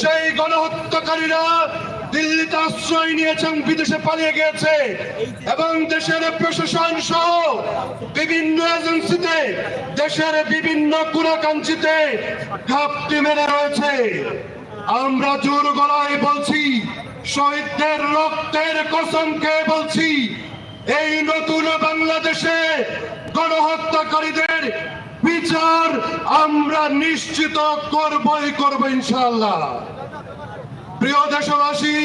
সেই গণহত্যাকারীরা দিল্লিতে আশ্রয় নিয়েছেন, বিদেশে পালিয়ে গিয়েছে এবং দেশের প্রশাসন সহ বিভিন্ন এজেন্সিতে দেশের বিভিন্ন কুড়াকাঞ্চিতে ঘাপটি মেরে রয়েছে। আমরা জোর গলায় বলছি, শহীদদের রক্তের কসম খেয়ে বলছি, এই নতুন বাংলাদেশে গণহত্যাকারীদের বিচার আমরা নিশ্চিত করবই, করব ইনশাল্লাহ প্রিয় দেশবাসী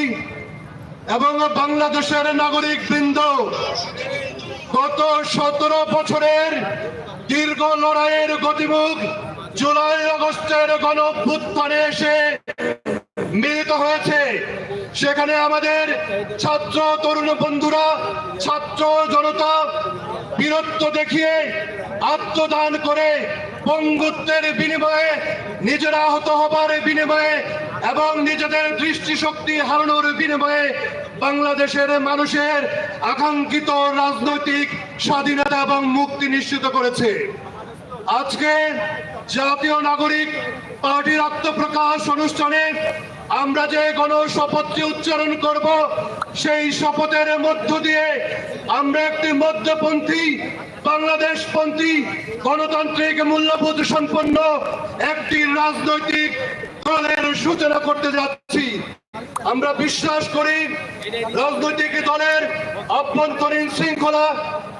এবং বাংলাদেশের নাগরিক বৃন্দ গত সতেরো বছরের দীর্ঘ লড়াইয়ের গতিমুখ জুলাই আগস্টের গণ এসে মিলিত হয়েছে। সেখানে আমাদের ছাত্র, তরুণ বন্ধুরা, ছাত্র জনতা বীরত্ব দেখিয়ে আত্মদান করে পঙ্গুত্বের বিনিময়ে নিজেরা আহত হবার বিনিময়ে এবং নিজেদের দৃষ্টিশক্তি হারানোর বিনিময়ে বাংলাদেশের মানুষের আকাঙ্ক্ষিত রাজনৈতিক স্বাধীনতা এবং মুক্তি নিশ্চিত করেছে। আজকে জাতীয় নাগরিক পার্টির আত্মপ্রকাশ অনুষ্ঠানে আমরা যে গণ শপথটি উচ্চারণ করব, সেই শপথের মধ্য দিয়ে আমরা একটি মধ্যপন্থী, বাংলাদেশপন্থী, গণতান্ত্রিক মূল্যবোধ সম্পন্ন একটি রাজনৈতিক দলের সূচনা করতে যাচ্ছি। আমরা বিশ্বাস করি রাজনৈতিক দলের অভ্যন্তরীণ শৃঙ্খলা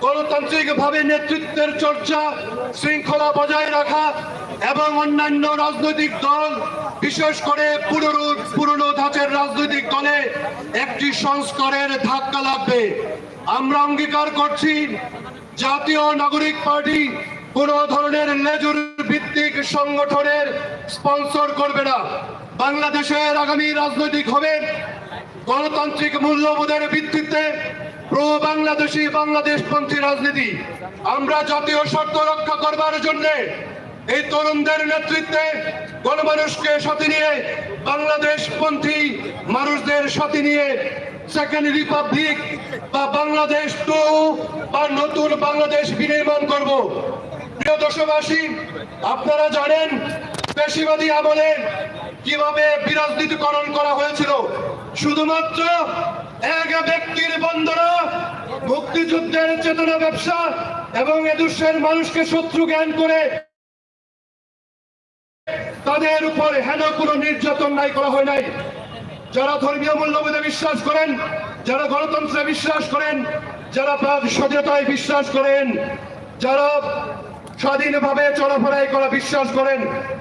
গণতান্ত্রিক ভাবে নেতৃত্বের চর্চা, শৃঙ্খলা বজায় রাখা এবং অন্যান্য রাজনৈতিক দল, বিশেষ করে পুরনো পুরনো ধাঁচের রাজনৈতিক দলে একটি সংস্কারের ধাক্কা লাগবে। আমরা অঙ্গীকার করছি, জাতীয় নাগরিক পার্টি কোন ধরনের লেজুর ভিত্তিক সংগঠনের স্পন্সর করবে না। বাংলাদেশের আগামী রাজনৈতিক হবে গণতান্ত্রিক মূল্যবোধের ভিত্তিতে প্রো বাংলাদেশি বাংলাদেশপন্থী রাজনীতি। আমরা জাতীয় স্বার্থ রক্ষা করবার জন্য এই তরুণদের নেতৃত্বে গণমানুষকে সাথে নিয়ে বাংলাদেশপন্থী মানুষদের সাথে নিয়ে সেকেন্ড রিপাবলিক বা বাংলাদেশ টু বা নতুন বাংলাদেশ বিনির্মাণ করব। প্রিয় দেশবাসী, আপনারা জানেন পেশিবাদী আমলে কীভাবে বিরাজনীতিকরণ করা হয়েছিল। শুধুমাত্র এক ব্যক্তির বন্দনা, মুক্তিযুদ্ধের চেতনা ব্যবসা এবং এদেশের মানুষকে শত্রু জ্ঞান করে তাদের উপর হেন কোনো নির্যাতন নাই, করা হয় নাই। যারা ধর্মীয় মূল্যবোধে বিশ্বাস করেন, যারা গণতন্ত্রে বিশ্বাস করেন, যারা প্রাণ সচেতায় বিশ্বাস করেন, যারা স্বাধীনভাবে চলাফেরাই করা বিশ্বাস করেন